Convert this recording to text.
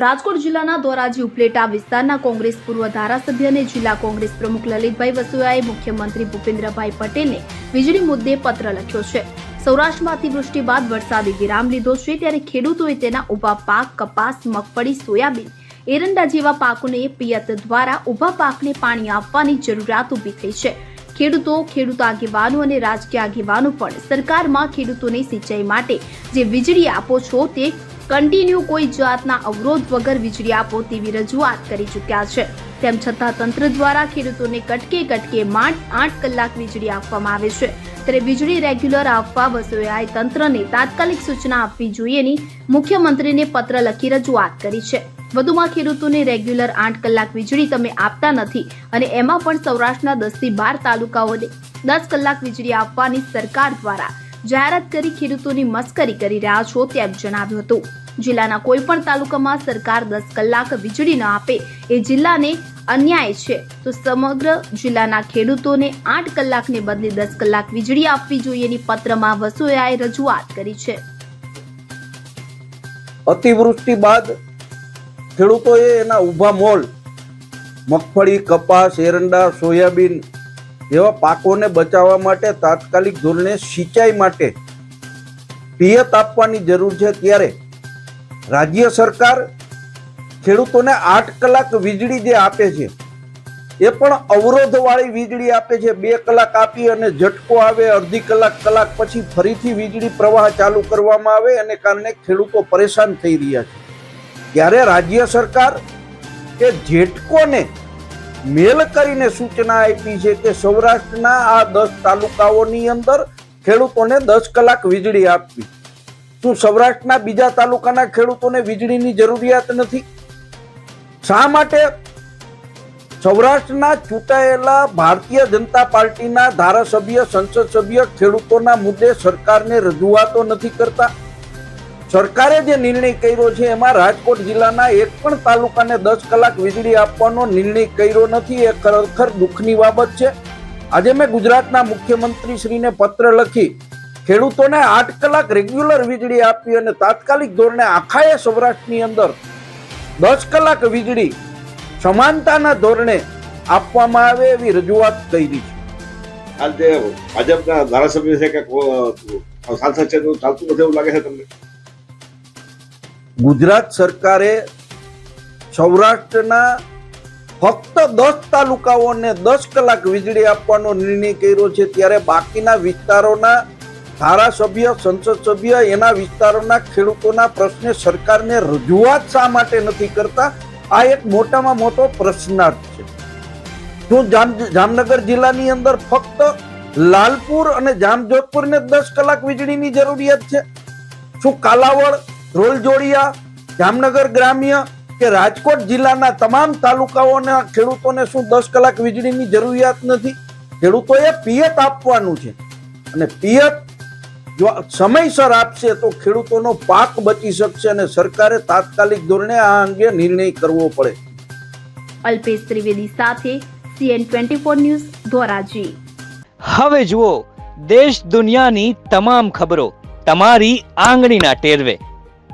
રાજકોટ જિલ્લાના ધોરાજી ઉપલેટા વિસ્તારના કોંગ્રેસ પૂર્વ ધારાસભ્ય અને જિલ્લા કોંગ્રેસ પ્રમુખ લલિતભાઈ વસુયાએ મુખ્યમંત્રી ભૂપેન્દ્રભાઈ પટેલને વીજળી મુદ્દે પત્ર લખ્યો છે. સૌરાષ્ટ્રમાં અતિવૃષ્ટિ બાદ વરસાદે વિરામ લીધો છે ત્યારે ખેડૂતોએ તેના ઊભા પાક, કપાસ, મગફળી, સોયાબીન, એરંડા જેવા પાકોને પિયત દ્વારા ઊભા પાકને પાણી આપવાની જરૂરિયાત ઊભી થઈ છે. ખેડૂતો, ખેડૂત આગેવાનો અને રાજકીય આગેવાનો પણ સરકારમાં ખેડૂતોને સિંચાઈ માટે જે વીજળી આપો છો તે કન્ટિન્યુ કોઈ જાતના અવરોધ વગર વીજળી આપો તેવી રજૂઆત કરી ચૂક્યા છે. તેમ છતાં તંત્ર દ્વારા ખેડૂતોને કટકે કટકે માંડ આઠ કલાક વીજળી આપવામાં આવે છે. ત્યારે વીજળી રેગ્યુલર આપવા વસોયાએ તંત્રને તાત્કાલિક સૂચના આપવી જોઈએની મુખ્યમંત્રીને પત્ર લખી રજૂઆત કરી છે. વધુમાં ખેડૂતોને રેગ્યુલર આઠ કલાક વીજળી તમે આપતા નથી અને એમાં પણ સૌરાષ્ટ્રના દસથી બાર તાલુકાઓને દસ કલાક વીજળી આપવાની સરકાર દ્વારા જાહેરાત કરી ખેડૂતોની મસ્કરી કરી રહ્યા છો તેમ જણાવ્યું હતું. જિલ્લાના કોઈ પણ તાલુકામાં સરકાર દસ કલાક વીજળી ન આપે એ જિલ્લાને અન્યાય છે. તો સમગ્ર જિલ્લાના ખેડૂતોને આઠ કલાકને બદલે દસ કલાક વીજળી આપવી જોઈએની પત્રમાં વસોયાએ રજૂઆત કરી છે. અતિવૃષ્ટિ બાદ ખેડૂતોએ એના ઊભા મોલ, મગફળી, કપાસ, એરંડા, સોયાબીન જેવા પાકોને બચાવવા માટે તાત્કાલિક ધોરણે સિંચાઈ માટે પિયત આપવાની જરૂર છે ત્યારે રાજ્ય સરકાર ખેડૂતોને આઠ કલાક વીજળી જે આપે છે, એ પણ અવરોધવાળી વીજળી આપે છે. બે કલાક આપી અને ઝટકો આવે, અડધી કલાક કલાક પછી ફરીથી વીજળી પ્રવાહ ચાલુ કરવામાં આવે અને કારણે ખેડૂતો પરેશાન થઈ રહ્યા છે. ત્યારે રાજ્ય સરકાર કે જેટકોને મેલ કરીને સૂચના આપી છે કે સૌરાષ્ટ્રના આ દસ તાલુકાઓની અંદર ખેડૂતોને દસ કલાક વીજળી આપવી. શું સૌરાષ્ટ્રના બીજા તાલુકાના ખેડૂતોને વીજળીની જરૂરિયાત નથી? શા માટે? સૌરાષ્ટ્રના ચૂંટાયેલા ભારતીય જનતા પાર્ટીના ધારાસભ્ય, સંસદ સભ્ય ખેડૂતોના મુદ્દે સરકારને રજૂઆતો નથી કરતા. સરકારે જે નિર્ણય કર્યો છે, એમાં રાજકોટ જિલ્લાના એક પણ તાલુકાને દસ કલાક વીજળી આપવાનો નિર્ણય કર્યો નથી, એ ખરેખર દુઃખની બાબત છે. આજે મેં ગુજરાતના મુખ્યમંત્રી શ્રીને પત્ર લખી, ખેડૂતોને આઠ કલાક રેગ્યુલર વીજળી આપી અને તાત્કાલિક ધોરણે આખાએ સૌરાષ્ટ્રની અંદર દસ કલાક વીજળી સમાનતાના ધોરણે આપવામાં આવે એવી રજૂઆત કરી છે. હાલ જે ભાજપના ધારાસભ્ય છે કે સાંસદ છે ચાલતું નથી એવું લાગે છે તમને? ગુજરાત સરકારે સૌરાષ્ટ્રના ફક્ત દસ તાલુકાઓને દસ કલાક વીજળી આપવાનો નિર્ણય કર્યો છે, ત્યારે બાકીના વિસ્તારોના ધારાસભ્ય, સંસદ સભ્ય, એના વિસ્તારોના ખેડૂતોના પ્રશ્ને સરકારને રજૂઆત શા માટે નથી કરતા? આ એક મોટામાં મોટો પ્રશ્નાર્થ છે. શું જામ, જામનગર જિલ્લાની અંદર ફક્ત લાલપુર અને જામજોધપુરને દસ કલાક વીજળીની જરૂરિયાત છે, શું કાલાવડ રોલજોડિયા જામનગર ગ્રામ્ય કે રાજકોટ જિલ્લાના તમામ તાલુકાઓના ખેડૂતોને શું દસ કલાક વીજળીની જરૂરિયાત નથી? ખેડૂતોએ પિયત આપવાનું છે. અને પિયત જો સમયસર આપશે તો ખેડૂતોનો પાક બચી શકશે અને સરકારે તાત્કાલિક ધોરણે આ અંગે નિર્ણય કરવો પડે. અલ્પેશ ત્રિવેદી સાથે CN twenty four news Dhoraji. હવે જુઓ દેશ દુનિયાની તમામ ખબરો તમારી આંગળીના ટેરવે.